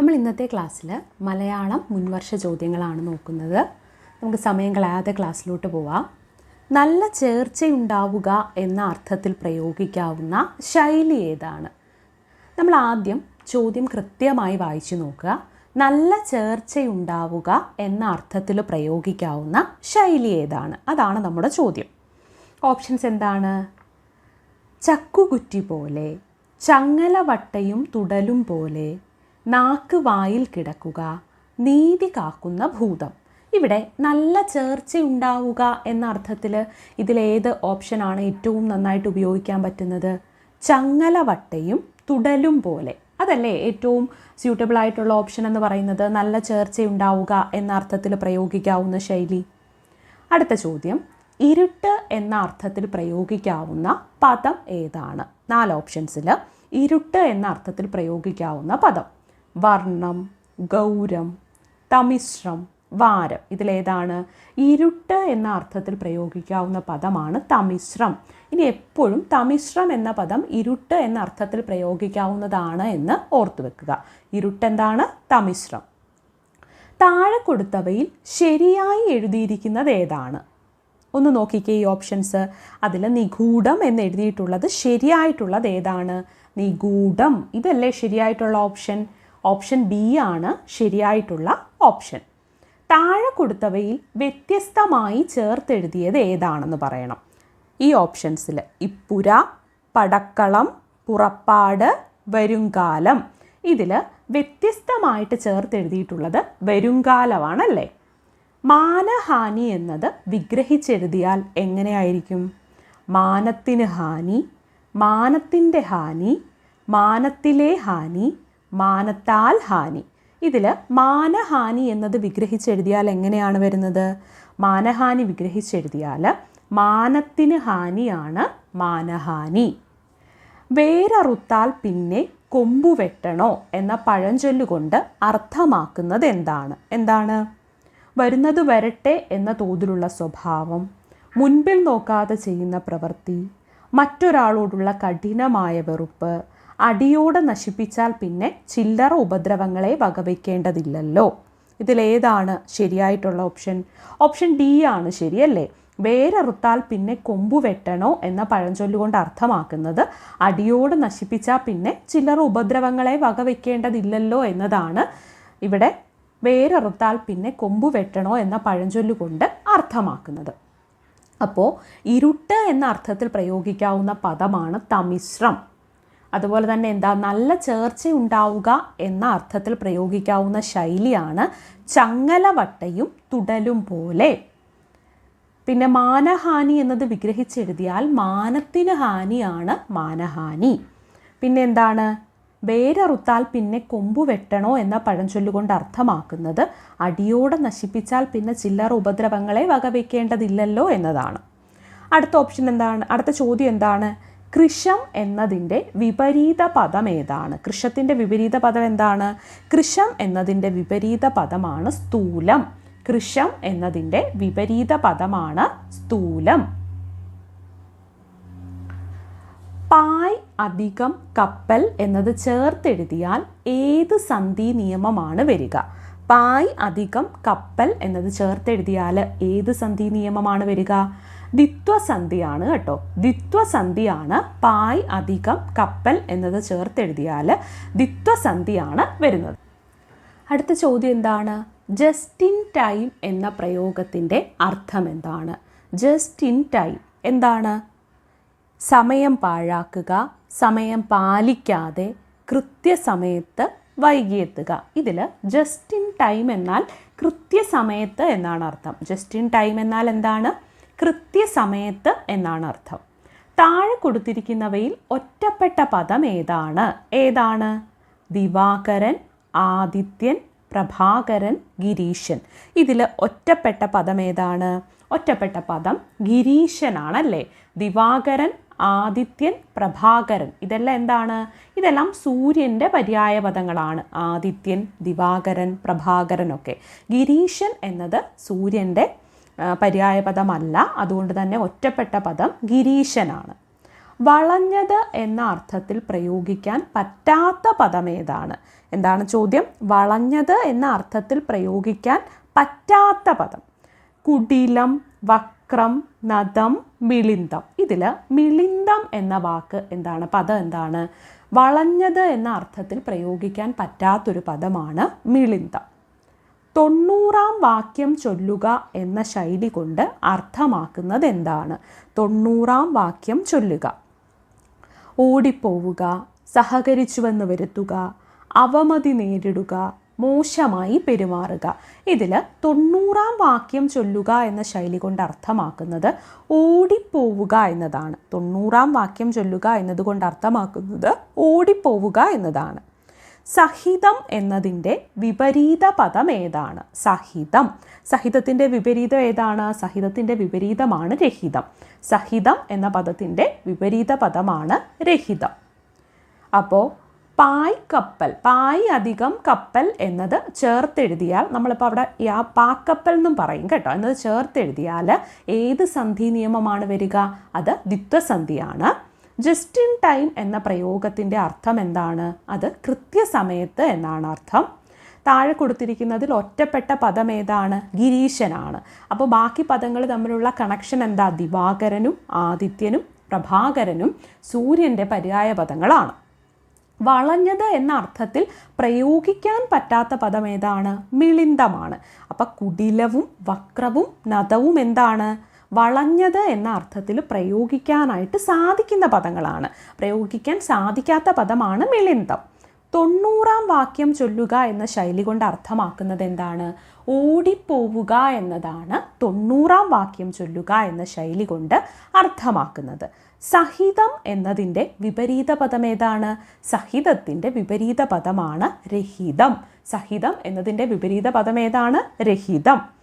നമ്മൾ ഇന്നത്തെ ക്ലാസ്സിൽ മലയാളം മുൻവർഷ ചോദ്യങ്ങളാണ് നോക്കുന്നത്. നമുക്ക് സമയം കളയാതെ ക്ലാസ്സിലോട്ട് പോവാം. നല്ല ചേർച്ചയുണ്ടാവുക എന്ന അർത്ഥത്തിൽ പ്രയോഗിക്കാവുന്ന ശൈലി ഏതാണ്? നമ്മൾ ആദ്യം ചോദ്യം കൃത്യമായി വായിച്ചു നോക്കുക. നല്ല ചേർച്ചയുണ്ടാവുക എന്ന അർത്ഥത്തിൽ പ്രയോഗിക്കാവുന്ന ശൈലി ഏതാണ്? അതാണ് നമ്മുടെ ചോദ്യം. ഓപ്ഷൻസ് എന്താണ്? ചക്കുകുറ്റി പോലെ ചങ്ങലവട്ടയും തുടലും പോലെ നാക്ക് വായിൽ കിടക്കുക നീതി കാക്കുന്ന ഭൂതം. ഇവിടെ നല്ല ചേർച്ചയുണ്ടാവുക എന്ന അർത്ഥത്തിൽ ഇതിലേത് ഓപ്ഷനാണ് ഏറ്റവും നന്നായിട്ട് ഉപയോഗിക്കാൻ പറ്റുന്നത്? ചങ്ങലവട്ടയും തുടലും പോലെ. അതല്ലേ ഏറ്റവും സ്യൂട്ടബിൾ ആയിട്ടുള്ള ഓപ്ഷൻ എന്ന് പറയുന്നത്? നല്ല ചേർച്ചയുണ്ടാവുക എന്ന അർത്ഥത്തിൽ പ്രയോഗിക്കാവുന്ന ശൈലി. അടുത്ത ചോദ്യം. ഇരുട്ട് എന്ന അർത്ഥത്തിൽ പ്രയോഗിക്കാവുന്ന പദം ഏതാണ്? നാല് ഓപ്ഷൻസിൽ ഇരുട്ട് എന്ന അർത്ഥത്തിൽ പ്രയോഗിക്കാവുന്ന പദം. വർണം ഗൗരം തമിശ്രം വാരം ഇതിലേതാണ് ഇരുട്ട് എന്ന അർത്ഥത്തിൽ പ്രയോഗിക്കാവുന്ന പദമാണ് തമിശ്രം. ഇനി എപ്പോഴും തമിശ്രം എന്ന പദം ഇരുട്ട് എന്ന അർത്ഥത്തിൽ പ്രയോഗിക്കാവുന്നതാണ് എന്ന് ഓർത്തു വെക്കുക. ഇരുട്ട് എന്താണ് തമിശ്രം. താഴെ കൊടുത്തവയിൽ ശരിയായി എഴുതിയിരിക്കുന്നത് ഏതാണ്? ഒന്ന് നോക്കിക്കേ ഈ ഓപ്ഷൻസ്. അതിൽ നിഗൂഢം എന്ന് എഴുതിയിട്ടുള്ളത് ശരിയായിട്ടുള്ളത് ഏതാണ്? നിഗൂഢം. ഇതല്ലേ ശരിയായിട്ടുള്ള ഓപ്ഷൻ? ഓപ്ഷൻ ബി ആണ് ശരിയായിട്ടുള്ള ഓപ്ഷൻ. താഴെ കൊടുത്തവയിൽ വ്യത്യസ്തമായി ചേർത്തെഴുതിയത് ഏതാണെന്ന് പറയണം. ഈ ഓപ്ഷൻസിൽ ഇപ്പുര പടക്കളം പുറപ്പാട് വരുംകാലം. ഇതിൽ വ്യത്യസ്തമായിട്ട് ചേർത്തെഴുതിയിട്ടുള്ളത് വരുംകാലമാണല്ലേ? മാനഹാനി എന്നത് വിഗ്രഹിച്ചെഴുതിയാൽ എങ്ങനെയായിരിക്കും? മാനത്തിന് ഹാനി മാനത്തിന്റെ ഹാനി മാനത്തിലെ ഹാനി മാനത്താൽ ഹാനി. ഇതിൽ മാനഹാനി എന്നത് വിഗ്രഹിച്ചെഴുതിയാൽ എങ്ങനെയാണ് വരുന്നത്? മാനഹാനി വിഗ്രഹിച്ചെഴുതിയാൽ മാനത്തിന് ഹാനിയാണ് മാനഹാനി. വേരറുത്താൽ പിന്നെ കൊമ്പു വെട്ടണോ എന്ന പഴഞ്ചൊല്ലുകൊണ്ട് അർത്ഥമാക്കുന്നത് എന്താണ്? എന്താണ്? വരുന്നത് വരട്ടെ എന്ന തോതിലുള്ള സ്വഭാവം മുൻപിൽ നോക്കാതെ ചെയ്യുന്ന പ്രവൃത്തി മറ്റൊരാളോടുള്ള കഠിനമായ വെറുപ്പ് അടിയോടെ നശിപ്പിച്ചാൽ പിന്നെ ചില്ലറ ഉപദ്രവങ്ങളെ വകവയ്ക്കേണ്ടതില്ലല്ലോ ഇതിലേതാണ് ശരിയായിട്ടുള്ള ഓപ്ഷൻ. ഓപ്ഷൻ ഡി ആണ് ശരിയല്ലേ? വേരറുത്താൽ പിന്നെ കൊമ്പു വെട്ടണോ എന്ന പഴഞ്ചൊല്ലുകൊണ്ട് അർത്ഥമാക്കുന്നത് അടിയോട് നശിപ്പിച്ചാൽ പിന്നെ ചില്ലറ ഉപദ്രവങ്ങളെ വകവയ്ക്കേണ്ടതില്ലല്ലോ എന്നതാണ് ഇവിടെ വേരറുത്താൽ പിന്നെ കൊമ്പു വെട്ടണോ എന്ന പഴഞ്ചൊല്ലുകൊണ്ട് അർത്ഥമാക്കുന്നത്. അപ്പോൾ ഇരുട്ട് എന്ന അർത്ഥത്തിൽ പ്രയോഗിക്കാവുന്ന പദമാണ് തമിശ്രം. അതുപോലെ തന്നെ എന്താ നല്ല ചേർച്ച ഉണ്ടാവുക എന്ന അർത്ഥത്തിൽ പ്രയോഗിക്കാവുന്ന ശൈലിയാണ് ചങ്ങലവട്ടയും തുടലും പോലെ. പിന്നെ മാനഹാനി എന്നത് വിഗ്രഹിച്ചെഴുതിയാൽ മാനത്തിന് ഹാനിയാണ് മാനഹാനി. പിന്നെ എന്താണ്? വേരറുത്താൽ പിന്നെ കൊമ്പു വെട്ടണോ എന്ന പഴഞ്ചൊല്ലുകൊണ്ട് അർത്ഥമാക്കുന്നത് അടിയോടെ നശിപ്പിച്ചാൽ പിന്നെ ചില്ലറ ഉപദ്രവങ്ങളെ വകവയ്ക്കേണ്ടതില്ലല്ലോ എന്നതാണ്. അടുത്ത ഓപ്ഷൻ എന്താണ്? അടുത്ത ചോദ്യം എന്താണ്? കൃഷം എന്നതിന്റെ വിപരീത പദം ഏതാണ്? കൃഷത്തിന്റെ വിപരീത പദം എന്താണ്? കൃഷം എന്നതിന്റെ വിപരീത പദമാണ് സ്ഥൂലം. കൃഷം എന്നതിന്റെ വിപരീത പദമാണ് സ്ഥൂലം. പായ് അധികം കപ്പൽ എന്നത് ചേർത്തെഴുതിയാൽ ഏത് സന്ധി നിയമമാണ് വരിക? പായ് അധികം കപ്പൽ എന്നത് ചേർത്തെഴുതിയാൽ ഏത് സന്ധി നിയമമാണ് വരിക? ദ്വിത്വസന്ധിയാണ് കേട്ടോ. ദ്വിത്വസന്ധിയാണ് പായ് അധികം കപ്പൽ എന്നത് ചേർത്തെഴുതിയാൽ ദ്വിത്വസന്ധിയാണ് വരുന്നത്. അടുത്ത ചോദ്യം എന്താണ്? ജസ്റ്റ് ഇൻ ടൈം എന്ന പ്രയോഗത്തിന്റെ അർത്ഥം എന്താണ്? ജസ്റ്റ് ഇൻ ടൈം എന്താണ്? സമയം പാഴാക്കുക സമയം പാലിക്കാതെ കൃത്യസമയത്ത് വൈകിയെത്തുക. ഇതിൽ ജസ്റ്റ് ഇൻ ടൈം എന്നാൽ കൃത്യസമയത്ത് എന്നാണ് അർത്ഥം. ജസ്റ്റ് ഇൻ ടൈം എന്നാൽ എന്താണ്? കൃത്യസമയത്ത് എന്നാണ് അർത്ഥം. താഴെ കൊടുത്തിരിക്കുന്നവയിൽ ഒറ്റപ്പെട്ട പദം ഏതാണ്? ഏതാണ്? ദിവാകരൻ ആദിത്യൻ പ്രഭാകരൻ ഗിരീശൻ. ഇതിൽ ഒറ്റപ്പെട്ട പദം ഏതാണ്? ഒറ്റപ്പെട്ട പദം ഗിരീശനാണല്ലേ. ദിവാകരൻ ആദിത്യൻ പ്രഭാകരൻ. ഇതെല്ലാം എന്താണ്? ഇതെല്ലാം സൂര്യന്റെ പര്യായ പദങ്ങളാണ്. ആദിത്യൻ ദിവാകരൻ പ്രഭാകരൻ ഒക്കെ. ഗിരീശൻ എന്നത് സൂര്യന്റെ പര്യായ പദമല്ല അതുകൊണ്ട് തന്നെ ഒറ്റപ്പെട്ട പദം ഗിരീശനാണ്. വളഞ്ഞത് എന്ന അർത്ഥത്തിൽ പ്രയോഗിക്കാൻ പറ്റാത്ത പദം ഏതാണ് എന്താണ് ചോദ്യം? വളഞ്ഞത് എന്ന അർത്ഥത്തിൽ പ്രയോഗിക്കാൻ പറ്റാത്ത പദം. കുടിലം വക്രം നദം മിളിന്തം. ഇതിൽ മിളിന്തം എന്ന വാക്ക് എന്താണ്? പദം എന്താണ്? വളഞ്ഞത് എന്ന അർത്ഥത്തിൽ പ്രയോഗിക്കാൻ പറ്റാത്തൊരു പദമാണ് മിളിന്തം. തൊണ്ണൂറാം വാക്യം ചൊല്ലുക എന്ന ശൈലി കൊണ്ട് അർത്ഥമാക്കുന്നത് എന്താണ് തൊണ്ണൂറാം വാക്യം ചൊല്ലുക. ഓടിപ്പോവുക സഹകരിച്ചുവെന്ന് വരുത്തുക അവമതി നേരിടുക മോശമായി പെരുമാറുക. ഇതിൽ തൊണ്ണൂറാം വാക്യം ചൊല്ലുക എന്ന ശൈലി കൊണ്ട് അർത്ഥമാക്കുന്നത് ഓടിപ്പോവുക എന്നതാണ്. തൊണ്ണൂറാം വാക്യം ചൊല്ലുക എന്നതുകൊണ്ട് അർത്ഥമാക്കുന്നത് ഓടിപ്പോവുക എന്നതാണ്. സഹിതം എന്നതിന്റെ വിപരീത പദം ഏതാണ്? സഹിതം. സഹിതത്തിന്റെ വിപരീതം ഏതാണ്? സഹിതത്തിന്റെ വിപരീതമാണ് രഹിതം. സഹിതം എന്ന പദത്തിന്റെ വിപരീത പദമാണ് രഹിതം. അപ്പോൾ പായ് കപ്പൽ പായ് അധികം കപ്പൽ എന്നത് ചേർത്തെഴുതിയാൽ നമ്മളിപ്പോൾ അവിടെ ആ പാക്കപ്പൽ എന്നും പറയും കേട്ടോ. എന്നത് ചേർത്തെഴുതിയാൽ ഏത് സന്ധി നിയമമാണ് വരിക? അത് ദ്വിത്വസന്ധിയാണ്. ജസ്റ്റ് ഇൻ ടൈം എന്ന പ്രയോഗത്തിന്റെ അർത്ഥം എന്താണ്? അത് കൃത്യസമയത്ത് എന്നാണ് അർത്ഥം. താഴെ കൊടുത്തിരിക്കുന്നതിൽ ഒറ്റപ്പെട്ട പദം ഏതാണ്? ഗിരീശനാണ്. അപ്പോൾ ബാക്കി പദങ്ങൾ തമ്മിലുള്ള കണക്ഷൻ എന്താ? ദിവാകരനും ആദിത്യനും പ്രഭാകരനും സൂര്യന്റെ പര്യായ പദങ്ങളാണ്. വളഞ്ഞത് എന്ന അർത്ഥത്തിൽ പ്രയോഗിക്കാൻ പറ്റാത്ത പദം ഏതാണ്? മിളിന്തമാണ് അപ്പം കുടിലവും വക്രവും നദവും എന്താണ്? വളഞ്ഞത് എന്ന അർത്ഥത്തിൽ പ്രയോഗിക്കാനായിട്ട് സാധിക്കുന്ന പദങ്ങളാണ്. പ്രയോഗിക്കാൻ സാധിക്കാത്ത പദമാണ് മിളിന്തം. തൊണ്ണൂറാം വാക്യം ചൊല്ലുക എന്ന ശൈലി കൊണ്ട് അർത്ഥമാക്കുന്നത് എന്താണ്? ഓടിപ്പോവുക എന്നതാണ് തൊണ്ണൂറാം വാക്യം ചൊല്ലുക എന്ന ശൈലി കൊണ്ട് അർത്ഥമാക്കുന്നത്. സഹിതം എന്നതിന്റെ വിപരീത പദം ഏതാണ്? സഹിതത്തിന്റെ വിപരീത പദമാണ് രഹിതം. സഹിതം എന്നതിന്റെ വിപരീത പദം ഏതാണ്? രഹിതം.